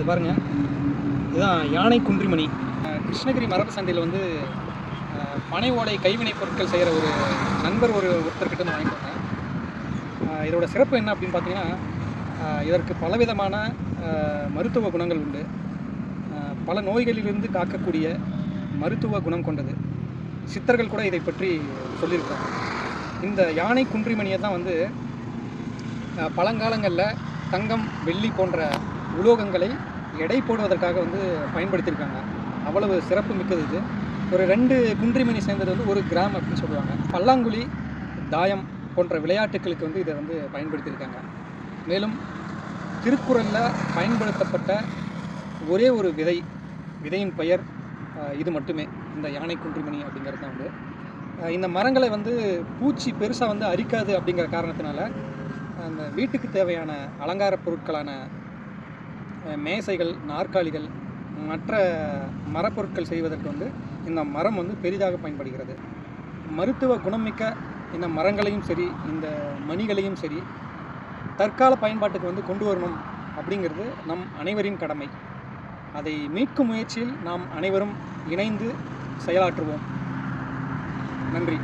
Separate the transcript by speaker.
Speaker 1: இது பாருங்கள் இதுதான் யானை குன்றிமணி. கிருஷ்ணகிரி மரபு சந்தையில் வந்து பனை ஓலை கைவினைப் பொருட்கள் செய்கிற ஒரு நண்பர் ஒரு ஒருத்தர்கிட்ட நான் வாங்கிட்டு இதோட சிறப்பு என்ன அப்படின்னு பார்த்தீங்கன்னா இதற்கு பலவிதமான மருத்துவ குணங்கள் உண்டு. பல நோய்களிலிருந்து காக்கக்கூடிய மருத்துவ குணம் கொண்டது. சித்தர்கள் கூட இதை பற்றி சொல்லியிருக்காங்க. இந்த யானை குன்றிமணியை தான் வந்து பழங்காலங்களில் தங்கம் வெள்ளி போன்ற உலோகங்களை எடை போடுவதற்காக வந்து பயன்படுத்தியிருக்காங்க. அவ்வளவு சிறப்பு மிக்கது இது. ஒரு ரெண்டு குன்றிமணி சேர்ந்தது வந்து ஒரு கிராம் அப்படின்னு சொல்லுவாங்க. பல்லாங்குழி தாயம் போன்ற விளையாட்டுகளுக்கு வந்து இதை வந்து பயன்படுத்தியிருக்காங்க. மேலும் திருக்குறளில் பயன்படுத்தப்பட்ட ஒரே ஒரு விதை விதையின் பெயர் இது மட்டுமே. இந்த யானை குன்றிமணி அப்படிங்கிறது தான் வந்து இந்த மரங்களை வந்து பூச்சி பெருசாக வந்து அரிக்காது அப்படிங்கிற காரணத்தினால அந்த வீட்டுக்கு தேவையான அலங்கார பொருட்களான மேசைகள் நாற்காலிகள் மற்ற மரப்பொருட்கள் செய்வதற்கு வந்து இந்த மரம் வந்து பெரிதாக பயன்படுகிறது. மருத்துவ குணமிக்க இந்த மரங்களையும் சரி இந்த மணிகளையும் சரி தற்கால பயன்பாட்டுக்கு வந்து கொண்டு வரணும் அப்படிங்கிறது நம் அனைவரின் கடமை. அதை மீட்கும் முயற்சியில் நாம் அனைவரும் இணைந்து செயலாற்றுவோம். நன்றி.